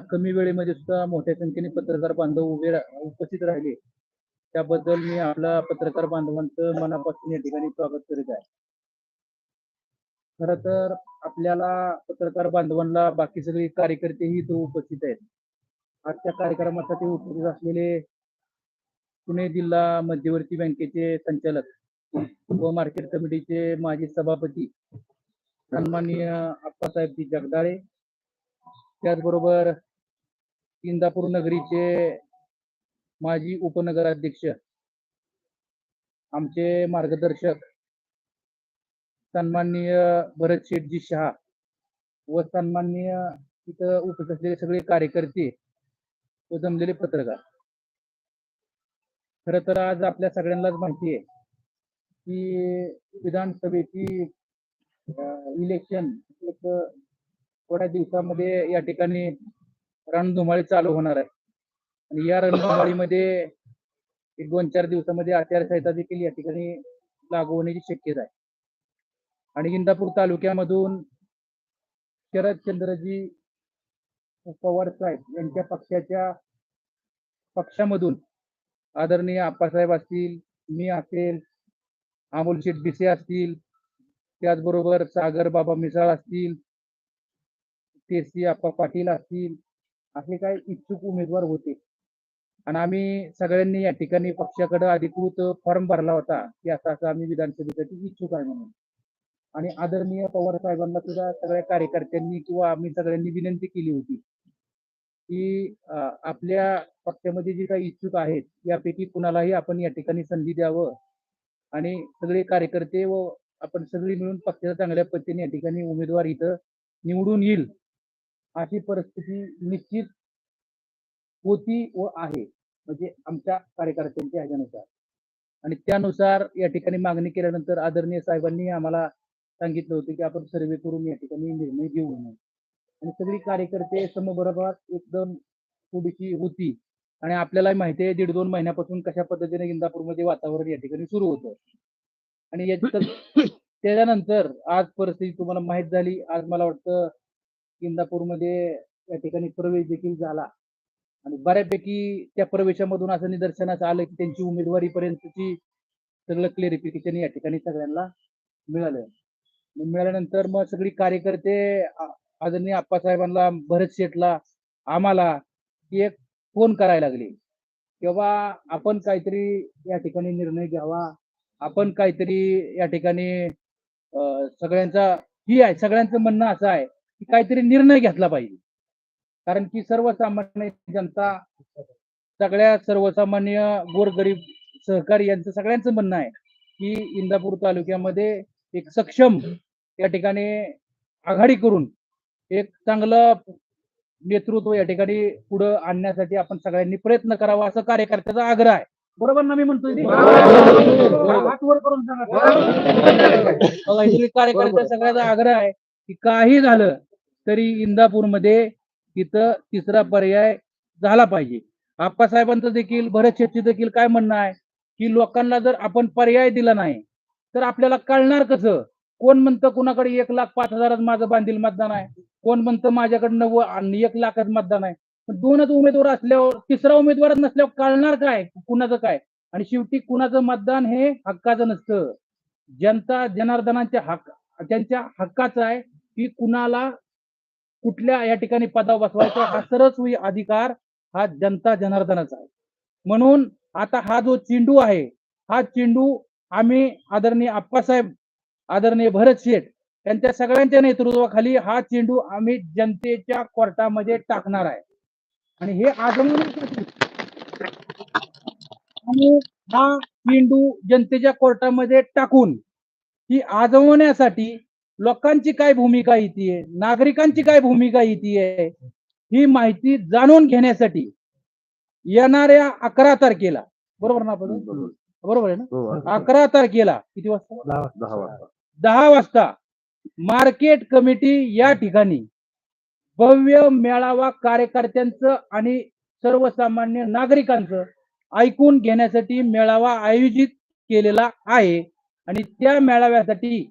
कमी वेळेमध्ये सुद्धा मोठ्या संख्येने पत्रकार बांधव उभे उपस्थित राहिले. त्याबद्दल मी आपला पत्रकार बांधवांचं मनापासून या ठिकाणी स्वागत करीत आहे. खर तर आपल्याला पत्रकार बांधवांना बाकी सगळे कार्यकर्तेही तो उपस्थित आहेत. आजच्या कार्यक्रमासाठी उपस्थित असलेले पुणे जिल्हा मध्यवर्ती बँकेचे संचालक व मार्केट कमिटीचे माजी सभापती सन्माननीय आप्पासाहेबजी जगदाळे. त्याचबरोबर इंदापूर नगरीचे माजी उपनगराध्यक्ष आमचे मार्गदर्शक सन्माननीय भरत शेठजी शहा व सन्माननीय तिथं उपस्थित असलेले सगळे कार्यकर्ते व जमलेले पत्रकार. खर तर आज आपल्या सगळ्यांनाच माहिती आहे की विधानसभेची इलेक्शन थोड्या दिवसामध्ये या ठिकाणी रणधुमाळी चालू होणार आहे. आणि या रणधुमाळीमध्ये एक दोन चार दिवसामध्ये आचारसंहिता देखील या ठिकाणी लागू होण्याची शक्यता आहे. आणि इंदापूर तालुक्यामधून शरदचंद्रजी पवार साहेब यांच्या पक्षाच्या पक्षामधून आदरणीय आप्पासाहेब असतील मी असेल अमोल शेठ बिसे असतील त्याचबरोबर सागर बाबा मिसाळ असतील केसी आप्पा पाटील असतील असे काय इच्छुक उमेदवार होते. आणि आम्ही सगळ्यांनी या ठिकाणी पक्षाकडे अधिकृत फॉर्म भरला होता की असं असं आम्ही विधानसभेसाठी इच्छुक आहे म्हणून. आणि आदरणीय पवार साहेबांना सुद्धा सगळ्या कार्यकर्त्यांनी किंवा आम्ही सगळ्यांनी विनंती केली होती की आपल्या पक्षामध्ये जे काही इच्छुक आहेत यापैकी कुणालाही आपण या ठिकाणी संधी द्यावं. आणि सगळे कार्यकर्ते व आपण सगळी मिळून पक्षाचा चांगल्या पद्धतीने या ठिकाणी उमेदवार इथं निवडून येईल. अशी परिस्थिती निश्चित होती व आहे. म्हणजे आमच्या कार्यकर्त्यांच्या ह्याच्यानुसार. आणि त्यानुसार या ठिकाणी मागणी केल्यानंतर आदरणीय साहेबांनी आम्हाला सांगितलं होतं की आपण सर्वे करून या ठिकाणी निर्णय घेऊ म्हणून. आणि सगळी कार्यकर्ते समबरोबर एकदम थोडीशी होती. आणि आपल्याला माहिती आहे दीड दोन महिन्यापासून कशा पद्धतीने इंदापूरमध्ये वातावरण या ठिकाणी सुरू होतं. आणि याच्या त्याच्यानंतर आज परिस्थिती तुम्हाला माहीत झाली. आज मला वाटतं इंदापूरमध्ये या ठिकाणी प्रवेश देखील झाला. आणि बऱ्यापैकी त्या प्रवेशामधून असं निदर्शनास आलं की त्यांची उमेदवारीपर्यंतची सगळं क्लेरिफिकेशन या ठिकाणी सगळ्यांना मिळालं. मिळाल्यानंतर मग सगळी कार्यकर्ते आदरणीय आप्पासाहेबांना भरत शेठला आम्हाला एक फोन करायला लागले. किंवा आपण काहीतरी या ठिकाणी निर्णय घ्यावा. आपण काहीतरी या ठिकाणी सगळ्यांचा ही आहे सगळ्यांचं म्हणणं असं आहे काहीतरी निर्णय घेतला पाहिजे. कारण की सर्वसामान्य जनता सगळ्या सर्वसामान्य गोरगरीब सहकारी यांचं सगळ्यांचं म्हणणं आहे की इंदापूर तालुक्यामध्ये एक सक्षम या ठिकाणी आघाडी करून एक चांगलं नेतृत्व या ठिकाणी पुढं आणण्यासाठी आपण सगळ्यांनी प्रयत्न करावा असं कार्यकर्त्याचा आग्रह आहे. बरोबर ना मी म्हणतोय करून सांगा. बघा, सगळ्याचा आग्रह आहे की काही झालं तरी इंदापूरमध्ये तिथं तिसरा पर्याय झाला पाहिजे. आप्पासाहेबांचं देखील भरत शेट्टी देखील काय म्हणणं आहे? की लोकांना जर आपण पर्याय दिला नाही तर आपल्याला कळणार कसं? कोण म्हणतं कुणाकडे एक लाख पाच हजारात माझं बांधील मतदान आहे? कोण म्हणतं माझ्याकडे नव्वद आणि एक लाखात मतदान आहे? पण दोनच उमेदवार असल्यावर तिसरा उमेदवार नसल्यावर कळणार काय? कुणाचं काय? आणि शेवटी कुणाचं मतदान हे हक्काचं नसतं. जनता जनार्दनांच्या हक्क त्यांच्या हक्काचं आहे की कुणाला कुठल्या या ठिकाणी पदावर बसवायचा हा सर्वस्वी अधिकार हा जनता जनार्दनाचा आहे. म्हणून आता हा जो चेंडू आहे हा चेंडू आम्ही आदरणीय आप्पासाहेब आदरणीय भरत शेठ यांच्या सगळ्यांच्या नेतृत्वाखाली हा चेंडू आम्ही जनतेच्या कोर्टामध्ये टाकणार आहे. आणि हे आजमवण्यासाठी आणि हा चेंडू जनतेच्या कोर्टामध्ये टाकून ही आजमवण्यासाठी लोकांची काय भूमिका येते नागरिकांची काय भूमिका येते ही माहिती जाणून घेण्यासाठी येणाऱ्या अकरा तारखेला बरोबर ना आपण? बरोबर आहे ना? अकरा तारखेला. किती वाजता. दहा वाजता. दहा वाजता मार्केट कमिटी या ठिकाणी भव्य मेळावा कार्यकर्त्यांचं आणि सर्वसामान्य नागरिकांचं ऐकून घेण्यासाठी मेळावा आयोजित केलेला आहे. आणि त्या मेळाव्यासाठी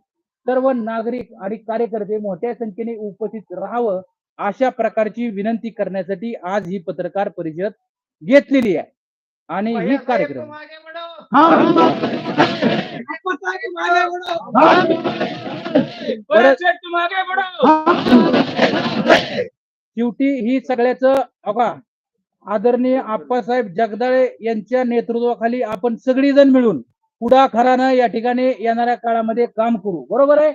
सर्व नागरिक आणि कार्यकर्ते मोठ्या संख्येने उपस्थित राहावं अशा प्रकारची विनंती करण्यासाठी आज ही पत्रकार परिषद घेतलेली आहे. आणि ही कार्यक्रम शेवटी ही सगळ्याच अगा आदरणीय आप्पासाहेब जगदाळे यांच्या नेतृत्वाखाली आपण सगळी जण मिळून पुढाकारानं या ठिकाणी येणाऱ्या काळामध्ये काम करू. बरोबर आहे?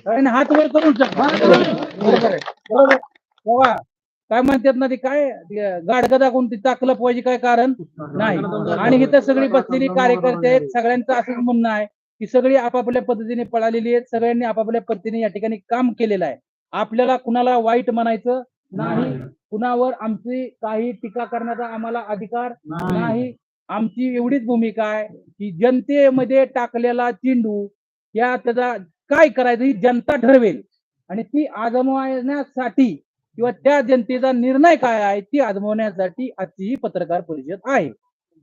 कारण हात वर करून. बरोबर आहे. काय म्हणतात ना ते काय? ते गाडगं दाखवून ती टाकलं पाहिजे काय कारण? नाही. आणि इथं सगळी बसलेली कार्यकर्ते आहेत. सगळ्यांचं असंच म्हणणं आहे की सगळी आपापल्या पद्धतीने पळालेली आहेत. सगळ्यांनी आपापल्या पद्धतीने या ठिकाणी काम केलेलं आहे. आपल्याला कुणाला वाईट म्हणायचं? नाही. कुणावर आमची काही टीका करण्याचा आम्हाला अधिकार नाही. आमची एवढीच भूमिका आहे की जनतेमध्ये टाकलेला चेंडू या त्याचा काय करायचं ही जनता ठरवेल. आणि ती आजमावण्यासाठी किंवा त्या जनतेचा निर्णय काय आहे ती आजमावण्यासाठी आजची ही पत्रकार परिषद आहे.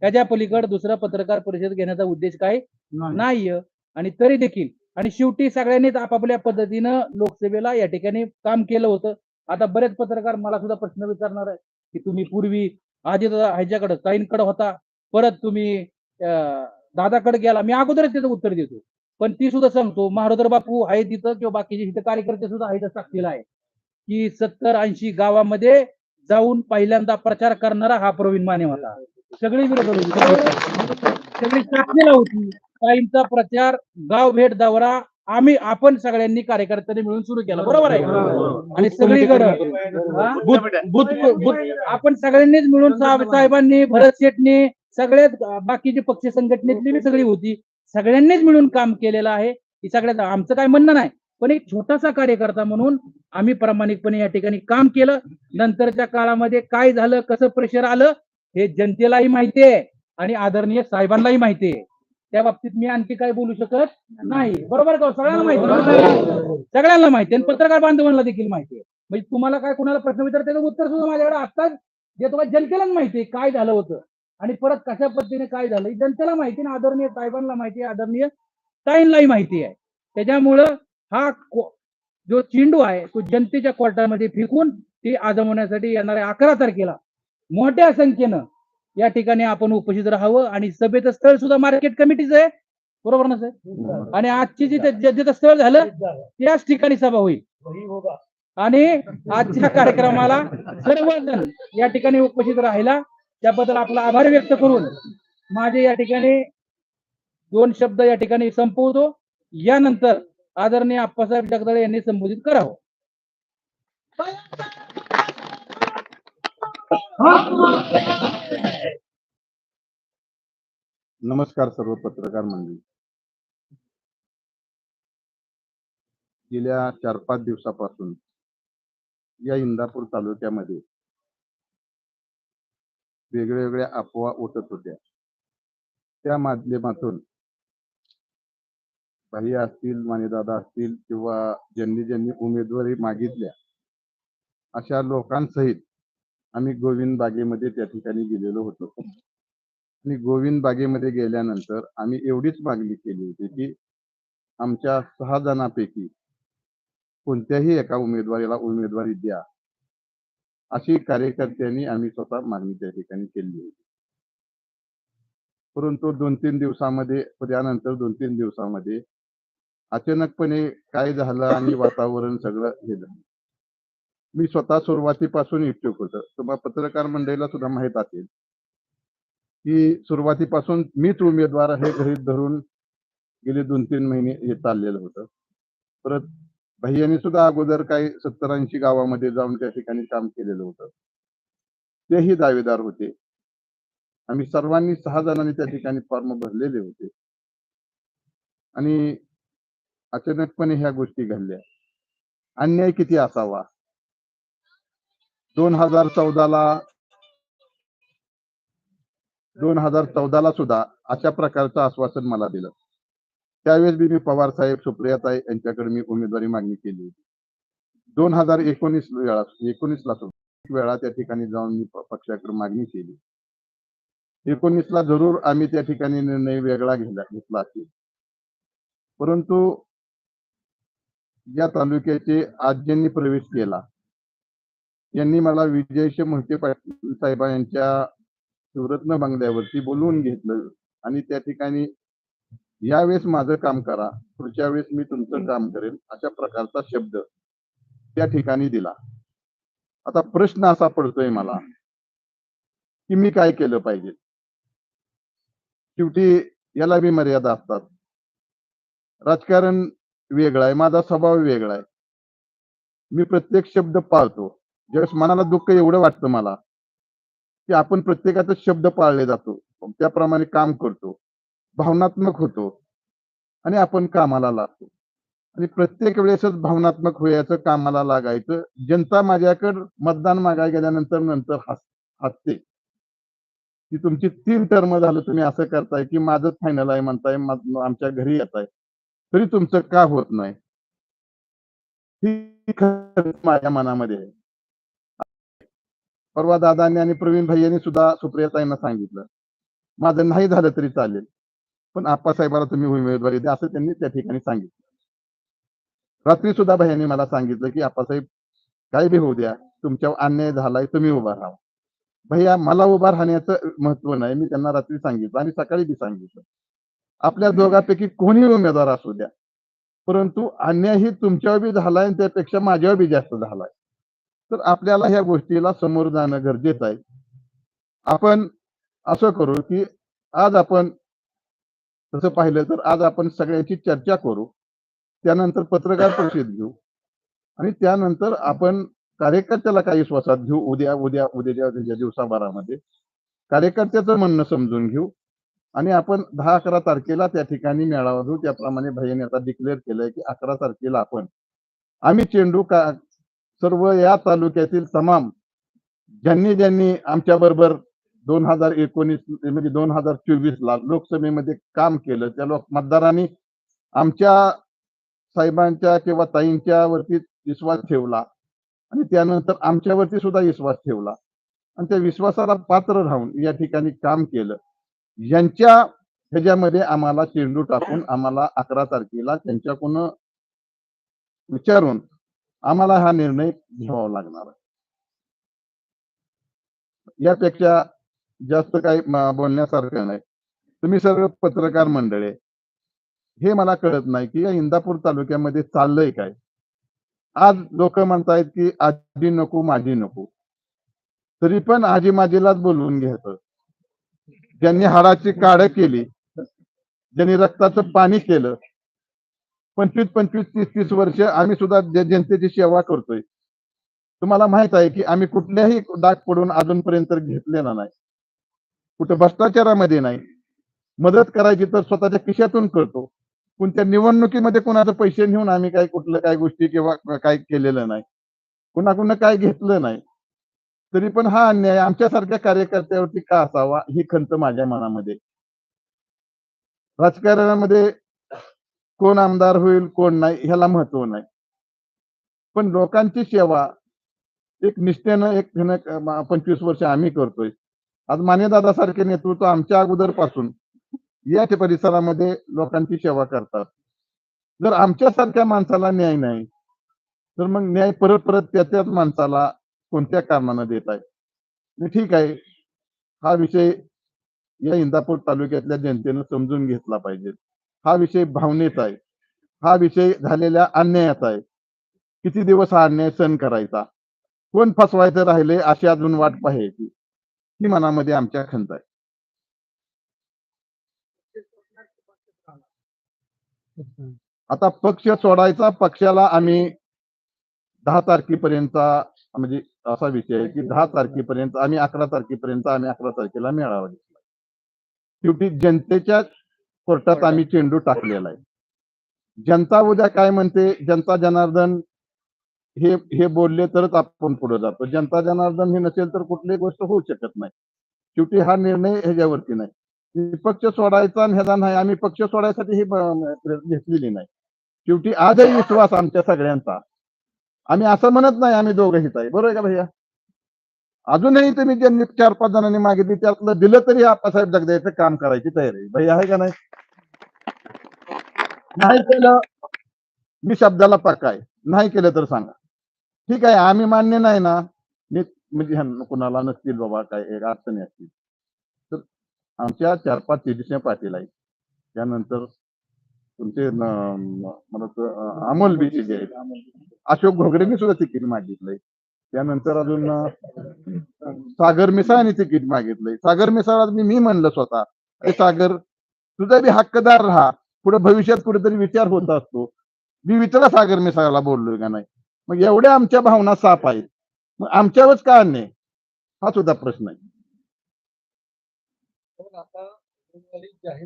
त्याच्या पलीकडे दुसरा पत्रकार परिषद घेण्याचा उद्देश काय? नाहीये. आणि तरी देखील आणि शेवटी सगळ्यांनीच आपापल्या पद्धतीनं लोकसेवेला या ठिकाणी काम केलं होतं. आता बरेच पत्रकार मला सुद्धा प्रश्न विचारणार आहे की तुम्ही पूर्वी आधी ह्याच्याकडे ताईंकडे होता. परत तुम्ही दादाकडे गेला मी अगोदरच त्याचं उत्तर देतो. पण ती सुद्धा सांगतो महारोदर बापू आहे तिथं किंवा बाकीचे इथं कार्यकर्ते सुद्धा आहे साक्षीला आहे. की सत्तर ऐंशी गावामध्ये जाऊन पहिल्यांदा प्रचार करणारा हा प्रवीण माने होता. सगळी विरोध होती. सगळी साक्षीला होती. ताईंचा प्रचार गाव भेट दौरा आम्ही आपण सगळ्यांनी कार्यकर्त्यांनी मिळून सुरू केला. बरोबर आहे? आणि सगळीकडे आपण सगळ्यांनीच मिळून साहेब साहेबांनी भरत शेटनी सगळ्यात बाकीची पक्ष संघटनेतली बी सगळी होती सगळ्यांनीच मिळून काम केलेलं आहे. ही सगळ्यात आमचं काय म्हणणं नाही पण एक छोटासा कार्यकर्ता म्हणून आम्ही प्रामाणिकपणे या ठिकाणी काम केलं. नंतरच्या काळामध्ये काय झालं कसं प्रेशर आलं हे जनतेलाही माहिती आहे आणि आदरणीय साहेबांनाही माहिती आहे. त्या बाबतीत मी आणखी काय बोलू शकत नाही. बरोबर का सगळ्यांना माहिती. सगळ्यांना माहिती आहे आणि पत्रकार बांधवांना देखील माहिती आहे. म्हणजे तुम्हाला काय कुणाला प्रश्न विचार त्याचं उत्तर सुद्धा माझ्याकडे आत्ताच जे तुम्हाला जनतेलाच माहिती आहे काय झालं होतं. आणि परत कशा पद्धतीने काय झालं? जनतेला माहिती ना आदरणीय साहेबांना माहिती आहे आदरणीय ताईंनाही माहिती आहे. त्याच्यामुळं हा जो चेंडू आहे तो जनतेच्या कोर्टामध्ये फेकून ती आजमवण्यासाठी येणाऱ्या अकरा तारखेला मोठ्या संख्येनं या ठिकाणी आपण उपस्थित राहावं आणि सभेचं स्थळ सुद्धा मार्केट कमिटीचं आहे. बरोबर ना सर आणि आजची जिथे जिथं स्थळ झालं त्याच ठिकाणी सभा होईल. आणि आजच्या कार्यक्रमाला सर्वजण या ठिकाणी उपस्थित राहिला त्याबद्दल आपला आभार व्यक्त करून माझे या ठिकाणी दोन शब्द या ठिकाणी संपवतो. यानंतर आदरणीय आप्पासाहेब जगदाळे यांनी संबोधित करावं. नमस्कार सर्व पत्रकार मंडळी. गेल्या चार पाच दिवसापासून या इंदापूर तालुक्यामध्ये वेगळ्या वेगळ्या अफवा उठत होत्या. त्या माध्यमातून भाई असतील मानेदादा असतील किंवा ज्यांनी ज्यांनी उमेदवारी मागितल्या अशा लोकांसहित आम्ही गोविंद बागेमध्ये त्या ठिकाणी गेलेलो होतो. आणि गोविंद बागेमध्ये गेल्यानंतर आम्ही एवढीच मागणी केली होती की आमच्या सहा जणांपैकी कोणत्याही एका उमेदवारीला उमेदवारी द्या. अशी कार्यकर्त्यांनी आम्ही स्वतः मागणी त्या ठिकाणी केली होती. परंतु दोन तीन दिवसामध्ये त्यानंतर दोन तीन दिवसामध्ये अचानकपणे काय झालं आणि वातावरण सगळं हे झालं. मी स्वतः सुरुवातीपासून इच्छुक होतो. तुम्हाला पत्रकार मंडळीला सुद्धा माहीत असेल की सुरुवातीपासून मीच उमेदवार हे गृहित धरून गेले दोन तीन महिने हे चाललेलं होतं. परत भैयानी सुद्धा अगोदर काही सत्तर ऐंशी गावामध्ये जाऊन त्या ठिकाणी काम केलेलं होतं. तेही दावेदार होते. आम्ही सर्वांनी सहा जणांनी त्या ठिकाणी फॉर्म भरलेले होते. आणि अचानकपणे ह्या गोष्टी घडल्या. अन्याय किती असावा? दोन हजार चौदाला दोन हजार चौदाला सुद्धा अशा प्रकारचं आश्वासन मला दिलं. त्यावेळेस बी मी पवार साहेब सुप्रियाताई यांच्याकडे मी उमेदवारी मागणी केली होती. दोन हजार एकोणीस वेळा एकोणीसला वेळा त्या ठिकाणी जाऊन मी पक्षाकडे मागणी केली. एकोणीसला जरूर आम्ही त्या ठिकाणी निर्णय वेगळा घेतला घेतला असेल. परंतु या तालुक्याचे आज्यांनी प्रवेश केला यांनी मला विजयश मोहिते पाटील साहेबांच्या शिवरत्न बंगल्यावरती बोलवून घेतलं आणि त्या ठिकाणी यावेळेस माझं काम करा पुढच्या वेळेस मी तुमचं काम करेन अशा प्रकारचा शब्द त्या ठिकाणी दिला. आता प्रश्न असा पडतोय मला की मी काय केलं पाहिजे? शेवटी याला बी मर्यादा असतात. राजकारण वेगळं आहे माझा स्वभाव वेगळा आहे. मी प्रत्येक शब्द पाळतो. ज्यावेळेस मनाला दुःख एवढं वाटतं मला की आपण प्रत्येकाचा शब्द पाळले जातो. त्याप्रमाणे काम करतो. भावनात्मक होतो. आणि आपण कामाला लागतो. आणि प्रत्येक वेळेसच भावनात्मक होयाचं कामाला लागायचं. जनता माझ्याकडे मतदान मागायला गेल्यानंतर नंतर हसते. की तुमची तीन टर्म झालं तुम्ही असं करताय की माझं फायनल आहे म्हणताय आमच्या घरी येत आहे तरी तुमचं का होत नाही? ही माझ्या मनामध्ये आहे. परवा दादांनी आणि प्रवीण भाई यांनी सुद्धा सुप्रियाताईंना सांगितलं. माझं नाही झालं तरी चालेल. पण आप्पासाहेबाला तुम्ही उमेदवारी द्या असं त्यांनी त्या ठिकाणी सांगितलं. रात्री सुद्धा भाईयांनी मला सांगितलं की आप्पासाहेब काय बी होऊ द्या. तुमच्यावर अन्याय झालाय तुम्ही उभा राहा. भैया मला उभा राहण्याचं महत्त्व नाही. मी त्यांना रात्री सांगितलं आणि सकाळी बी सांगितलं. आपल्या दोघांपैकी कोणी उमेदवार असू द्या. परंतु अन्याय ही तुमच्यावर बी झालाय आणि त्यापेक्षा माझ्यावर बी जास्त झालाय. तर आपल्याला ह्या गोष्टीला समोर जाणं गरजेचं आहे. आपण असं करू की आज आपण तसं पाहिलं तर आज आपण सगळ्याची चर्चा करू त्यानंतर पत्रकार परिषद घेऊ आणि त्यानंतर आपण कार्यकर्त्याला काही विश्वासात घेऊ उद्या उद्या उद्याच्या उद्याच्या दिवसाभरामध्ये. कार्यकर्त्याचं म्हणणं समजून घेऊ आणि आपण दहा अकरा तारखेला त्या ठिकाणी मेळावा घेऊ. त्याप्रमाणे भैयाने आता डिक्लेअर केलंय की अकरा तारखेला आपण आम्ही चेंडू का सर्व या तालुक्यातील तमाम ज्यांनी ज्यांनी आमच्या बरोबर दोन हजार एकोणीस म्हणजे दोन हजार चोवीस ला लोकसभेमध्ये काम केलं. त्या लोक मतदारांनी आमच्या साहेबांच्या किंवा ताईंच्या वरती विश्वास ठेवला. आणि त्यानंतर आमच्यावरती सुद्धा विश्वास ठेवला. आणि त्या विश्वासाला पात्र राहून या ठिकाणी काम केलं. यांच्या ह्याच्यामध्ये आम्हाला चेंडू टाकून आम्हाला अकरा तारखेला त्यांच्याकडून विचारून आम्हाला हा निर्णय घ्यावा लागणार. यापेक्षा जास्त काही बोलण्यासारखं नाही. तुम्ही सर्व पत्रकार मंडळे आहे. हे मला कळत नाही की या इंदापूर तालुक्यामध्ये चाललंय काय? आज लोक म्हणतायत की आजी नको माझी नको. तरी पण आजी माझीलाच बोलवून घ्यायचं. ज्यांनी हाडाची काढ केली ज्यांनी रक्ताचं पाणी केलं पंचवीस पंचवीस तीस तीस वर्ष आम्ही सुद्धा जनतेची सेवा करतोय. तुम्हाला माहीत आहे की आम्ही कुठल्याही डाग पडून अजूनपर्यंत घेतलेला नाही. कुठं भ्रष्टाचारामध्ये नाही. मदत करायची तर स्वतःच्या खिशातून करतो कोणत्या निवडणुकीमध्ये कोणाचं पैसे नेऊन आम्ही काय कुठलं काय गोष्टी किंवा काय केलेलं नाही. कुणाकडून काय घेतलं नाही. तरी पण हा अन्याय आमच्यासारख्या कार्यकर्त्यावरती का असावा ही खंत माझ्या मनामध्ये. राजकारणामध्ये कोण आमदार होईल कोण नाही ह्याला महत्त्व नाही. पण लोकांची सेवा एक निष्ठेनं एक पंचवीस वर्ष आम्ही करतोय. आज मानेदादा सारखे नेतृत्व आमच्या अगोदरपासून या परिसरामध्ये लोकांची सेवा करतात. जर आमच्यासारख्या माणसाला न्याय नाही तर मग न्याय परत परत त्या त्याच माणसाला कोणत्या कारणानं देत आहे? ठीक आहे हा विषय या इंदापूर तालुक्यातल्या जनतेनं समजून घेतला पाहिजे. हा विषय भावनेचा आहे. हा विषय झालेल्या अन्यायाचा आहे. किती दिवस हा अन्याय सहन करायचा? कोण फसवायचं राहिले अशी अजून वाट पाहायची? ही मनामध्ये आमच्या खंत आहे. आता पक्ष सोडायचा पक्षाला आम्ही दहा तारखेपर्यंत म्हणजे असा विषय आहे की दहा तारखेपर्यंत आम्ही अकरा तारखेपर्यंत आम्ही अकरा तारखेला मेळावा घेतला. शेवटी जनतेच्या कोर्टात आम्ही चेंडू टाकलेला आहे. जनता उद्या काय म्हणते? जनता जनार्दन हे हे बोलले तरच आपण पुढे जातो. जनता जनार्दन हे नसेल तर कुठलीही गोष्ट होऊ शकत नाही. शेवटी हा निर्णय ह्याच्यावरती नाही. पक्ष सोडायचा आणि ह्याचा नाही. आम्ही पक्ष सोडायसाठी ही घेतलेली नाही. शेवटी आजही विश्वास आमच्या सगळ्यांचा. आम्ही असं म्हणत नाही आम्ही दोघं हित आहे बरोबर आहे का भैया? अजूनही तुम्ही ज्यांनी चार पाच जणांनी मागितली त्यातलं दिलं तरी आप्पासाहेब जगदायचं काम करायची तयारी. भैया आहे का नाही? नाही केलं मी शब्दाला पक्का आहे नाही केलं तर सांगा. ठीक आहे आम्ही मान्य नाही ना. मी म्हणजे कुणाला नसतील बाबा काय एक अडचणी असतील. तर आमच्या चार पाच तेजस्वी पाटील आहेत. त्यानंतर तुमचे न- मला अमोल बीचे जे आहेत. अशोक घोगडेने सुद्धा तिकीट मागितलंय त्यानंतर अजून सागर मिसाळने तिकीट मागितलंय सागर मिसाळ मी मी म्हणलं स्वतः अरे सागर तुझा बी हक्कदार राहा. पुढे भविष्यात कुठेतरी विचार होत असतो. मी विचारा सागर मिसाळला बोललोय का नाही? मग एवढ्या आमच्या भावना साफ आहेत. मग आमच्यावरच का अन्याय? हा सुद्धा प्रश्न आहे. काय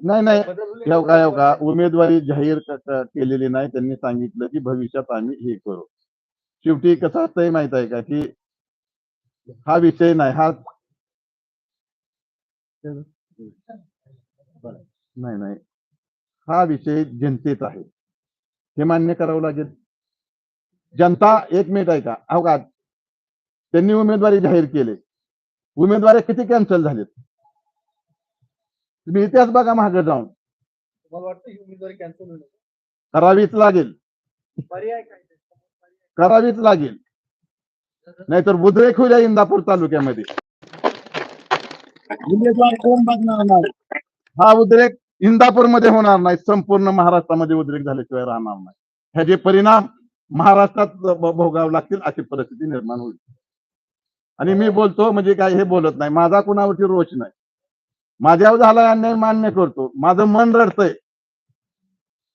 नाही नाही. येऊ का उमेदवारी जाहीर केलेली नाही. त्यांनी सांगितलं की भविष्यात आम्ही हे करू. शेवटी कसं असतंय माहीत आहे का की हा विषय नाही. हा नाही नाही. हा विषय जनतेचा आहे. हे मान्य करावं लागेल. जनता एक मिनिट आहे का? अहो का? त्यांनी उमेदवारी जाहीर केले. उमेदवारी किती कॅन्सल झालेत? तुम्ही इतिहास बघा मागे जाऊन. ही उमेदवारी कॅन्सल करावीच लागेल. पर्याय काय? ते? करावीच लागेल. नाहीतर बुद्रेक होईल या इंदापूर तालुक्यामध्ये. उमेदवार कोण बघणार नाही? हा उद्रेक इंदापूरमध्ये होणार नाही. संपूर्ण महाराष्ट्रामध्ये उद्रेक झाल्याशिवाय राहणार नाही. ह्याचे परिणाम महाराष्ट्रात भोगावे लागतील अशी परिस्थिती निर्माण होईल. आणि मी बोलतो म्हणजे काय हे बोलत नाही. माझा कुणावरती रोष नाही. माझ्यावर झाला अन्याय मान्य करतो. माझं मन रडतंय.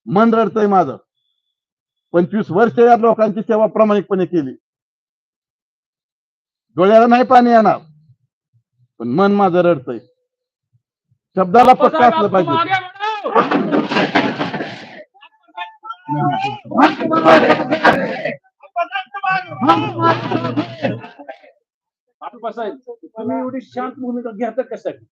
मन रडतंय माझं. पंचवीस वर्ष या लोकांची सेवा प्रामाणिकपणे केली. डोळ्याला नाही पाणी येणार. पण मन माझं रडतंय. शब्दाला पक्का असलं पाहिजे. तुम्ही एवढी शांत भूमिका घेता कशासाठी?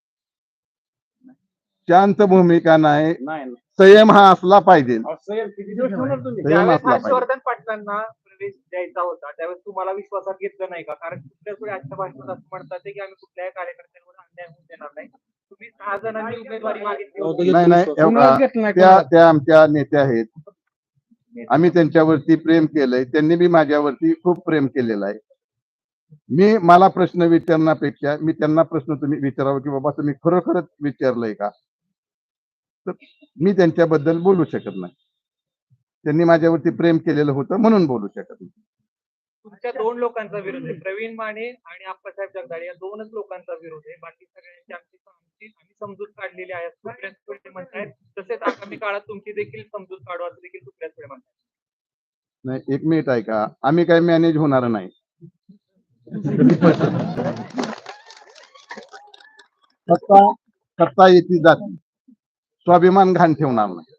शांत भूमिका नाही. नाही संयम हा असला पाहिजे. असं किती दिवस ठेवणार तुम्ही? संयम ज्यावेळेस असला पाहिजे. हर्षवर्धन पाटलांना प्रवेश द्यायचा होता. त्यावेळेस तुम्हाला विश्वासात घेतलं नाही का? कारण कुठल्याच वेळी आजच्या भाषणात असं म्हणतात ते की आम्ही कुठल्याही कार्यकर्त्यांवर अन्याय होऊ देणार नाही. तुम्ही सहा जणांनी उमेदवारी मागितली. नाही नाही एवढा कुणालाच घेतलं नाही त्या त्या आमच्या नेत्या आहेत. आम्ही त्यांच्यावरती प्रेम केलंय. त्यांनी बी माझ्यावरती खूप प्रेम केलेलं आहे. मी मला प्रश्न विचारण्यापेक्षा मी त्यांना प्रश्न तुम्ही विचारावा की बाबा तुम्ही खरोखरच विचारलंय का? तर मी त्यांच्याबद्दल बोलू शकत नाही. त्यांनी माझ्यावरती प्रेम केलेलं होतं म्हणून बोलू शकत नाही तुमच्या दोन लोकांचा विरोध आहे. प्रवीण माने आणि आप्पासाहेब जगदाळे या दोनच लोकांचा विरोध आहे. बाकी सगळ्यांची आमची आमची आम्ही समजूत काढलेली आहे. असं सुप्रिया सुळे म्हणतायत. तसेच आगामी काळात तुमची देखील समजूत काढू असं देखील सुप्रिया सुळे नाही एक मिनिट आहे का आम्ही काय मॅनेज होणार नाही. सत्ता सत्ता येते जाते. स्वाभिमान घाण ठेवणार नाही.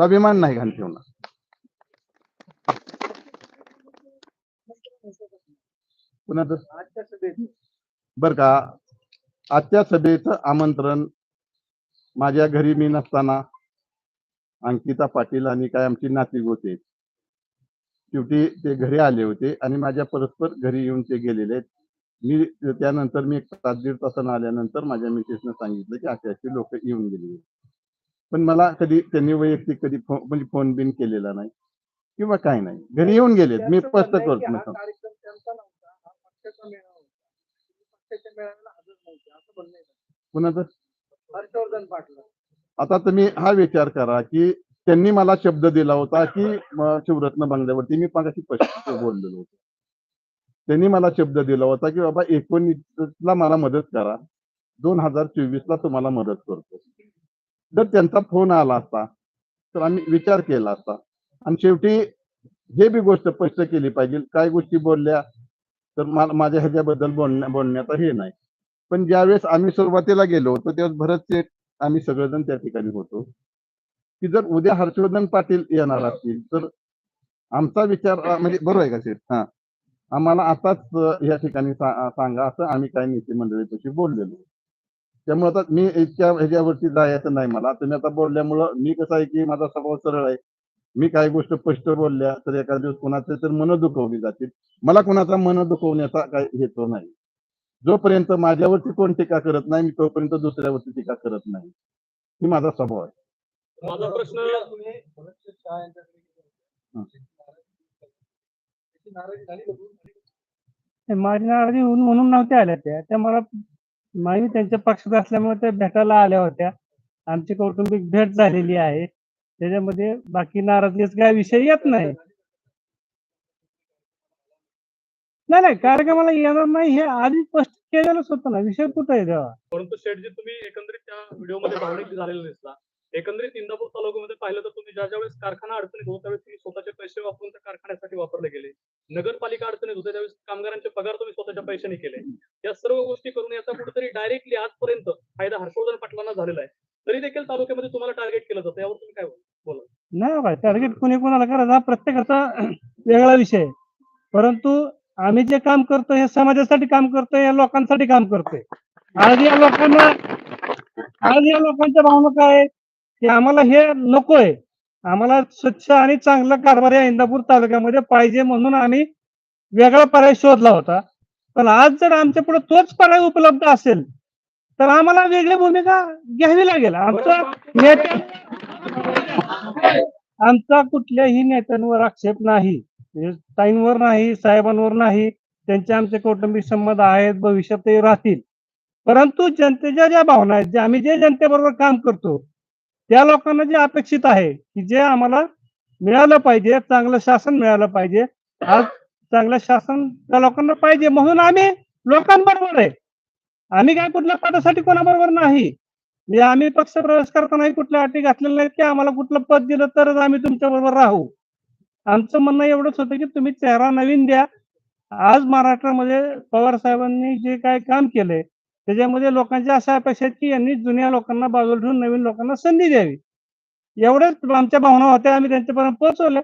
स्वाभिमान नाही घाण ठेवणार. बर का. आजच्या सभेचं आमंत्रण माझ्या घरी मी नसताना अंकिता पाटील आणि काय आमची नाती होते. शेवटी ते घरी आले होते आणि माझ्या परस्पर घरी येऊन ते गेलेले आहेत. मी त्यानंतर मी एक तास दीड तासानं आल्यानंतर माझ्या मिसेसनं सांगितलं की असे असे लोक येऊन गेले. पण मला कधी त्यांनी वैयक्तिक कधी फोन म्हणजे फोन बिन केलेला नाही किंवा काय नाही. घरी येऊन गेलेत. मी स्पष्ट करतो हा नका. कार्यक्रम त्यांचा नव्हता. हा पक्षाचा मेळावा होता. तुम्ही पक्षाच्या मेळाव्याला हजर नव्हते. असं म्हणणं आहे कुणाचं? हर्षवर्धन पाटील. आता तुम्ही हा विचार करा की त्यांनी मला शब्द दिला होता की म, शिवरत्न बंगल्यावरती मी स्पष्ट बोललेलो होतो. त्यांनी मला शब्द दिला होता की बाबा एकोणीसला मला मदत करा. दोन हजार चोवीस ला तुम्हाला मदत करतो. जर त्यांचा फोन आला असता तर आम्ही विचार केला असता. आणि शेवटी हे बी गोष्ट स्पष्ट केली पाहिजे. काय गोष्टी बोलल्या तर माझ्या ह्याच्याबद्दल बोलण्या बोलण्यात हे नाही. पण ज्यावेळेस आम्ही सुरुवातीला गेलो होतो त्यावेळेस भरत शेठ आम्ही सगळेजण त्या ठिकाणी होतो. की जर उद्या हर्षवर्धन पाटील येणार असतील तर आमचा विचार म्हणजे बरोबर आहे का शेठ? हा. आम्हाला आताच या ठिकाणी सांगा असं आम्ही काही नेते मंडळीपाशी बोललेलो त्यामुळे आता मी इतक्या ह्याच्यावरती जायचं नाही मला. तुम्ही आता बोलल्यामुळं मी कसं आहे की माझा स्वभाव सरळ आहे. मी काही गोष्ट स्पष्ट बोलल्या तर एका दिवस कोणाचे तर मन दुखवली जातील. मला कोणाचा मन दुखवण्याचा काही हेतू नाही. जोपर्यंत माझ्यावरती कोण टीका करत नाही मी तोपर्यंत दुसऱ्यावरती टीका करत नाही. ही माझा स्वभाव आहे. माझा प्रश्न हं. माझी नाराजी होऊन म्हणून नव्हत्या आल्या त्या. त्या मला नाही त्यांच्या पक्षात असल्यामुळे त्या भेटायला आल्या होत्या. आमची कौटुंबिक भेट झालेली आहे. त्याच्यामध्ये बाकी नाराजगीच काय विषय येत नाही. नाही नाही कार्यक्रमाला येणार नाही हे आधी स्पष्ट केलेलंच होतं ना. विषय कुठं आहे तेव्हा? परंतु शेठजी तुम्ही एकंदरीत त्या व्हिडिओमध्ये भावनिक झालेला दिसला एकंदरीत इंदापूर तालुक्यामध्ये पाहिलं तर तुम्ही ज्या ज्यावेळेस कारखाना अडचणीत होता त्यावेळेस तुम्ही स्वतःचे पैसे वापरून त्या कारखान्यासाठी वापरले गेले. नगरपालिका अडचणीत होते त्यावेळेस कामगारांचे पगार तुम्ही स्वतःच्या पैशाने केले. या सर्व गोष्टी करून याचा कुठेतरी डायरेक्टली आजपर्यंत फायदा हर्षवर्धन पाटलांना झालेला आहे. तरी देखील तालुक्यामध्ये तुम्हाला टार्गेट केलं जातं यावर तुम्ही काय बोला नाही बाय टार्गेट कोणी कोणाला करायचा हा प्रत्येकाचा वेगळा विषय आहे. परंतु आम्ही जे काम करतो हे समाजासाठी काम करतोय या लोकांसाठी काम करतोय. आज या लोकांना आज या लोकांच्या भावना काय आहेत? की आम्हाला हे नकोय. आम्हाला स्वच्छ आणि चांगला कारभार या इंदापूर तालुक्यामध्ये पाहिजे म्हणून आम्ही वेगळा पर्याय शोधला होता. पण आज जर आमच्या पुढे तोच पर्याय उपलब्ध असेल तर आम्हाला वेगळी भूमिका घ्यावी लागेल. आमचा नेत्या आमचा कुठल्याही नेत्यांवर आक्षेप नाही. ताईंवर नाही साहेबांवर नाही. त्यांचे आमचे कौटुंबिक संबंध आहेत भविष्यातही राहतील. परंतु जनतेच्या ज्या भावना आहेत जे आम्ही जे जनतेबरोबर काम करतो त्या लोकांना जे अपेक्षित आहे की जे आम्हाला मिळालं पाहिजे चांगलं शासन मिळालं पाहिजे आज चांगलं शासन त्या लोकांना पाहिजे म्हणून आम्ही लोकांबरोबर आहे. आम्ही काय कुठल्या पदासाठी कोणाबरोबर नाही? म्हणजे आम्ही पक्ष प्रवेश करतानाही कुठल्या अटी घातलेल्या नाहीत की आम्हाला कुठलं पद दिलं तरच आम्ही तुमच्या बरोबर राहू. आमचं म्हणणं एवढंच होतं की तुम्ही चेहरा नवीन द्या. आज महाराष्ट्रामध्ये पवार साहेबांनी जे काय काम केलंय त्याच्यामध्ये लोकांच्या अशा अपेक्षा आहेत की यांनी जुन्या लोकांना बाजूला ठेवून नवीन लोकांना संधी द्यावी. एवढ्याच आमच्या भावना होत्या आम्ही त्यांच्यापर्यंत पोहोचवल्या.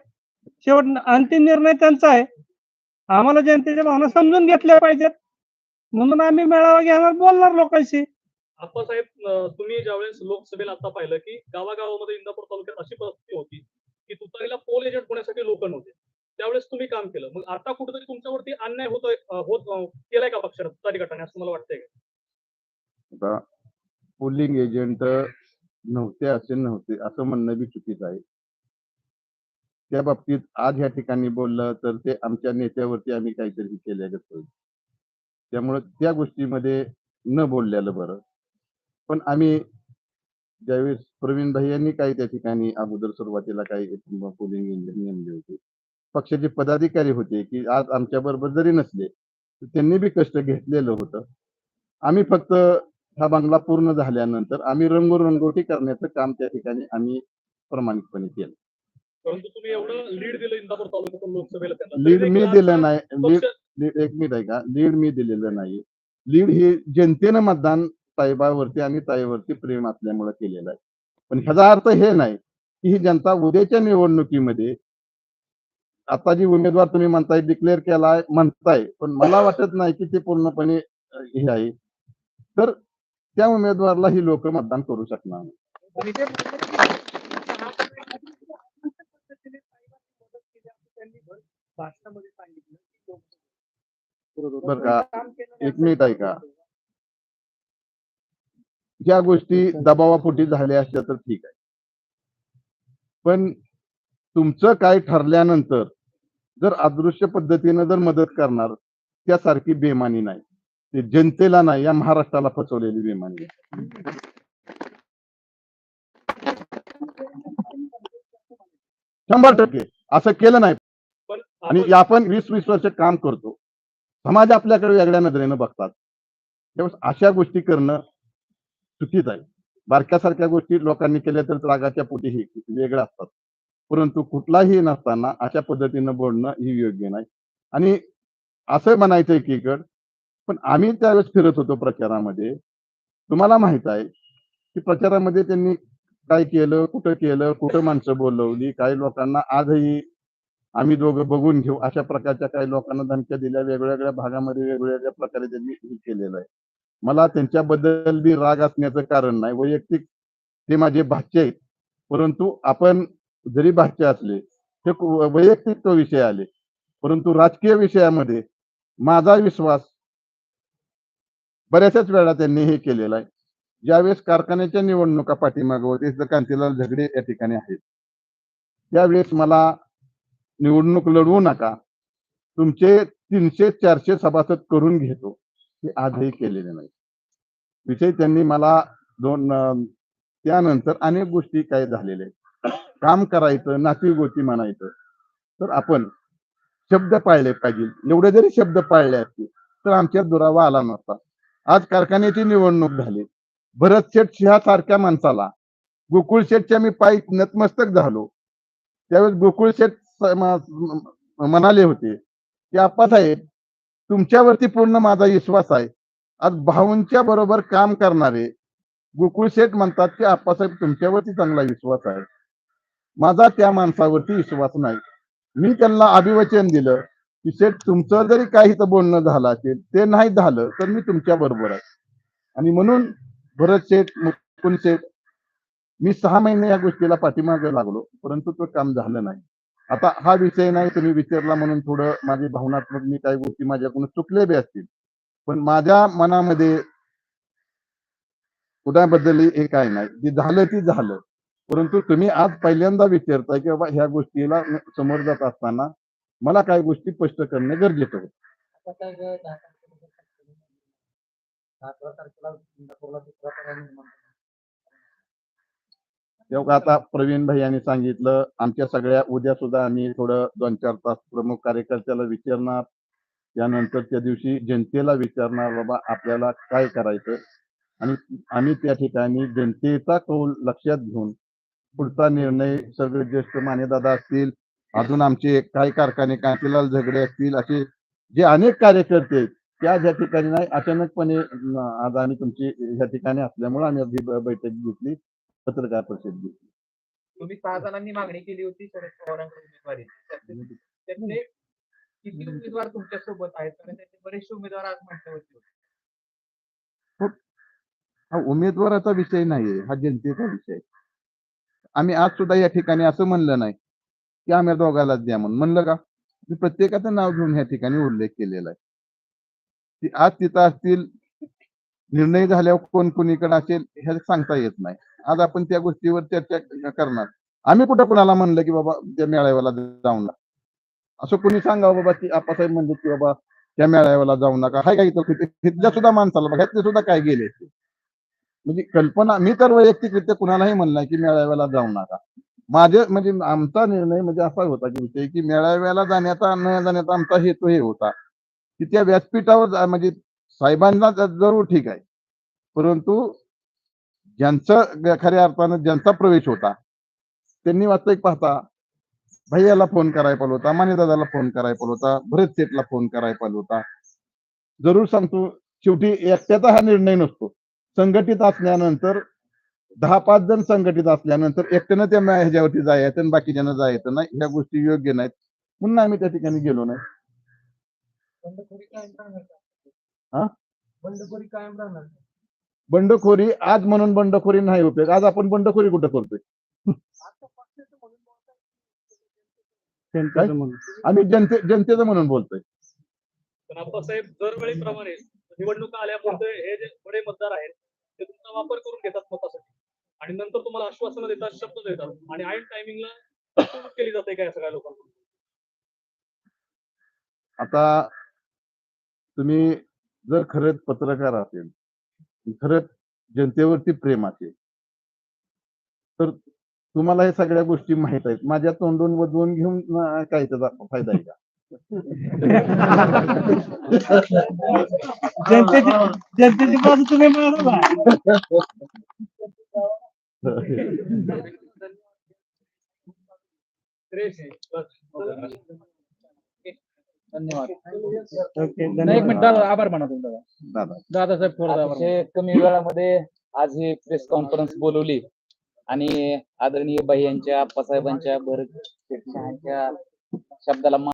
शेवट अंतिम निर्णय त्यांचा आहे. आम्हाला जनतेच्या भावना समजून घेतल्या पाहिजेत. म्हणून आम्ही मेळावा घेणार बोलणार लोकांशी. आप्पासाहेब तुम्ही ज्यावेळेस लोकसभेला आता पाहिलं की गावागावामध्ये इंदापूर तालुक्यात अशी परिस्थिती होती की तुतारीला पोल एजंट होण्यासाठी लोक नव्हते. त्यावेळेस तुम्ही काम केलं. मग आता कुठेतरी तुमच्यावरती अन्याय होतोय होत केलाय का पक्षाने तुतारी गटाने असं मला वाटतंय. का? आता पोलिंग एजंट नव्हते असे नव्हते असं म्हणणं बी चुकीचं आहे. त्या बाबतीत आज या ठिकाणी बोललं तर ते आमच्या नेत्यावरती आम्ही काहीतरी केल्यागत होईल त्यामुळं त्या गोष्टीमध्ये न बोललेलं बरं. पण आम्ही ज्यावेळेस प्रवीण भाई यांनी काही त्या ठिकाणी अगोदर सुरुवातीला काही पोलिंग एजंट नेमले होते. पक्षाचे पदाधिकारी होते की आज आमच्या बरोबर जरी नसले तर त्यांनी बी कष्ट घेतलेलं होतं. आम्ही फक्त हा बंगला पूर्ण झाल्यानंतर आम्ही रंगोरंगोटी करण्याचं काम त्या ठिकाणी आम्ही प्रामाणिकपणे केलं. परंतु तुम्ही एवढं लीड दिलं इंदापूर तालुक्यातून लोकसभेला त्यांना. लीड तरी मी दिलं नाही. लीड पक्ष- लीड एक मिनिट आहे का लीड मी दिलेलं नाही. लीड हे जनतेनं मतदान साहेबावरती आणि ताईवरती प्रेम असल्यामुळे केलेलं आहे. पण ह्याचा अर्थ हे नाही की ही जनता उद्याच्या निवडणुकीमध्ये आता जी उमेदवार तुम्ही म्हणताय डिक्लेअर केलाय म्हणताय पण मला वाटत नाही की ते पूर्णपणे अं, हे आहे. तर त्या उमेदवाराला ही लोक मतदान करू शकणार की की बरं का? एक मिनिट ऐका. ज्या गोष्टी दबावापोटी झाल्या असत्या तर ठीक आहे पण तुमचं काय ठरल्यानंतर जर अदृश्य पद्धतीनं जर मदत करणार त्यासारखी बेमानी नाही ते जनतेला नाही या महाराष्ट्राला फसवलेली आहे. शंभर टक्के. असं केलं नाही. आणि आपण- वीस वीस वर्ष काम करतो. समाज आपल्याकडे वेगळ्या नजरेनं बघतात. त्यावेळेस अशा गोष्टी करणं चुकीच आहे. बारक्यासारख्या गोष्टी लोकांनी केल्या तर रागाच्या पोटी ही वेगळ्या असतात. परंतु कुठलाही नसताना अशा पद्धतीनं बोलणं ही योग्य नाही. आणि असं म्हणायचं एकीकड पण आम्ही त्यावेळेस फिरत होतो प्रचारामध्ये. तुम्हाला माहीत आहे की प्रचारामध्ये त्यांनी काय केलं कुठं केलं कुठं माणसं बोलवली काही लोकांना आजही आम्ही दोघं बघून घेऊ अशा प्रकारच्या काही लोकांना धमक्या दिल्या वेगवेगळ्या भागामध्ये वेगवेगळ्या प्रकारे त्यांनी हे केलेलं आहे. मला त्यांच्याबद्दल बी राग असण्याचं कारण नाही. वैयक्तिक ते माझे भाष्य आहेत. परंतु आपण जरी भाष्य असले हे वैयक्तिक तो विषय आले. परंतु राजकीय विषयामध्ये माझा विश्वास बऱ्याचशाच वेळा त्यांनी हे केलेलं आहे. ज्यावेळेस कारखान्याच्या निवडणुका पाठीमागं होते तिथं कांतीलाल झगडे या ठिकाणी आहेत. त्यावेळेस मला निवडणूक लढवू नका. तुमचे तीनशे चारशे सभासद करून घेतो. हे आजही केलेले नाही. विषय त्यांनी मला दोन त्यानंतर अनेक गोष्टी काय झालेल्या आहेत. काम करायचं नाती गोष्टी म्हणायचं. तर आपण शब्द पाळले पाहिजे. एवढे जरी शब्द पाळले असतील तर आमच्या दुरावा आला नसता. आज कारखान्याची निवडणूक झाली. भरत शेठ सिंहासारख्या माणसाला गोकुळ शेठच्या मी पायी नतमस्तक झालो. त्यावेळेस गोकुळ शेठ म्हणाले होते की आप्पासाहेब तुमच्यावरती पूर्ण माझा विश्वास आहे. आज भाऊंच्या बरोबर काम करणारे गोकुळ शेठ म्हणतात की आप्पासाहेब तुमच्यावरती चांगला विश्वास आहे. माझा त्या माणसावरती विश्वास नाही. मी त्यांना अभिवचन दिलं. की सेठ तुमचं जरी काही तर बोलणं झालं असेल ते नाही झालं तर मी तुमच्या बरोबर आहे. आणि म्हणून भरत शेठ मुकुंद शेठ मी सहा महिने या गोष्टीला पाठीमागे लागलो परंतु तो काम झालं नाही. आता हा विषय नाही तुम्ही विचारला म्हणून थोडं माझी भावनात्मक मी काही गोष्टी माझ्याकडून चुकले बी असतील. पण माझ्या मनामध्ये उद्याबद्दल हे काय नाही. जे झालं ते झालं. परंतु तुम्ही आज पहिल्यांदा विचारताय की बाबा ह्या गोष्टीला समोर जात असताना मला काही गोष्टी स्पष्ट करणे गरजेचं होतं. तेव्हा आता प्रवीण भाई यांनी सांगितलं आमच्या सगळ्या उद्या सुद्धा आम्ही थोडं दोन चार तास प्रमुख कार्यकर्त्याला विचारणार. त्यानंतर त्या दिवशी जनतेला विचारणार बाबा आपल्याला काय करायचं आणि आम्ही त्या ठिकाणी जनतेचा कौल लक्षात घेऊन पुढचा निर्णय सगळे ज्येष्ठ मानेदादा असतील अजून आमचे काही कारखाने कांतीलाल झगडे असतील असे जे अनेक कार्यकर्ते त्या ज्या ठिकाणी नाही अचानकपणे आज आम्ही तुमची ह्या ठिकाणी असल्यामुळे आम्ही ब- बैठक घेतली पत्रकार परिषद घेतली. तुम्ही सहा जणांनी मागणी केली होती शरद पवारांकडे उमेदवारी. किती उमेदवार तुमच्यासोबत आहेत? कारण त्याचे बरेचसे उमेदवार आज म्हटले होते. हा उमेदवाराचा विषय नाहीये हा जनतेचा विषय. आम्ही आज सुद्धा या ठिकाणी असं म्हणलं नाही. की आम्ही दोघालाच द्या म्हणून. म्हणलं का? मी प्रत्येकाचं नाव घेऊन या ठिकाणी उल्लेख केलेला आहे. की आज तिथं असतील निर्णय झाल्यावर कोण कोणीकडे असेल हे सांगता येत नाही. आज आपण त्या गोष्टीवर चर्चा करणार. आम्ही कुठं कुणाला म्हणलं की बाबा त्या मेळाव्याला जाऊ नका? असं कोणी सांगावं बाबा की आपासाहेब म्हणले की बाबा त्या मेळाव्याला जाऊ नका? हाय काय तिथल्या सुद्धा माणसाला बघा ते सुद्धा काय गेले ते. म्हणजे कल्पना मी तर वैयक्तिकरित्या कुणालाही म्हणलं की मेळाव्याला जाऊ नका. माझे म्हणजे आमचा निर्णय म्हणजे असा होता की विषय की मेळाव्याला जाण्याचा न जाण्याचा आमचा हेतू हे होता. की त्या व्यासपीठावर म्हणजे साहेबांना जरूर ठीक आहे. परंतु ज्यांचं खऱ्या अर्थानं ज्यांचा प्रवेश होता त्यांनी वास्तविक पाहता भैयाला फोन करायला पाहिजे होता मानेदादाला फोन करायला पाहिजे होता भरत शेठला फोन करायला पाहिजे होता. जरूर सांगतो शेवटी एकट्याचा हा निर्णय नसतो. संघटित असल्यानंतर दहा पाच जण संघटित असल्यानंतर एकट्यानं त्या मा- ह्याच्यावरती जायचं आणि बाकीच्यांना जायचं नाही. ह्या गोष्टी योग्य नाहीत. म्हणून आम्ही त्या ठिकाणी गेलो नाही. बंडखोरी कायम राहणार हा? बंडखोरी आज म्हणून बंडखोरी नाही उपयोग. आज आपण बंडखोरी कुठं करतोय? आम्ही जनते जनतेचं म्हणून बोलतोय. पण आप्पासाहेब दरवेळीप्रमाणे निवडणुका आल्यापुरते हे जे बडे मतदार आहेत ते तुमचा वापर करून घेतात आणि नंतर तुम्हाला आश्वासनं देतात शब्द देतात. आणि ऐन टायमिंगला केली जाते काय सगळ्या लोकांना? आता तुम्ही जर खरंच पत्रकार असेल खरंच जनतेवरती प्रेम असेल तर तुम्हाला हे सगळ्या गोष्टी माहीत आहेत. माझ्या तोंडून वधवून घेऊन काय त्याचा फायदा आहे का? जनतेची जनतेची बाजू तुम्ही मारला श्रेयस आहे. बस. धन्यवाद ओके नाही, एक मिनिट धन्यवाद. दादा आभार म्हणा तुमचा. दादा. दादासाहेब थोडं आभार अतिशय कमी वेळामध्ये आज ही प्रेस कॉन्फरन्स बोलवली. आणि आदरणीय बाई यांच्या आप्पासाहेबांच्या भरत शेठ शहांच्या शब्दाला मान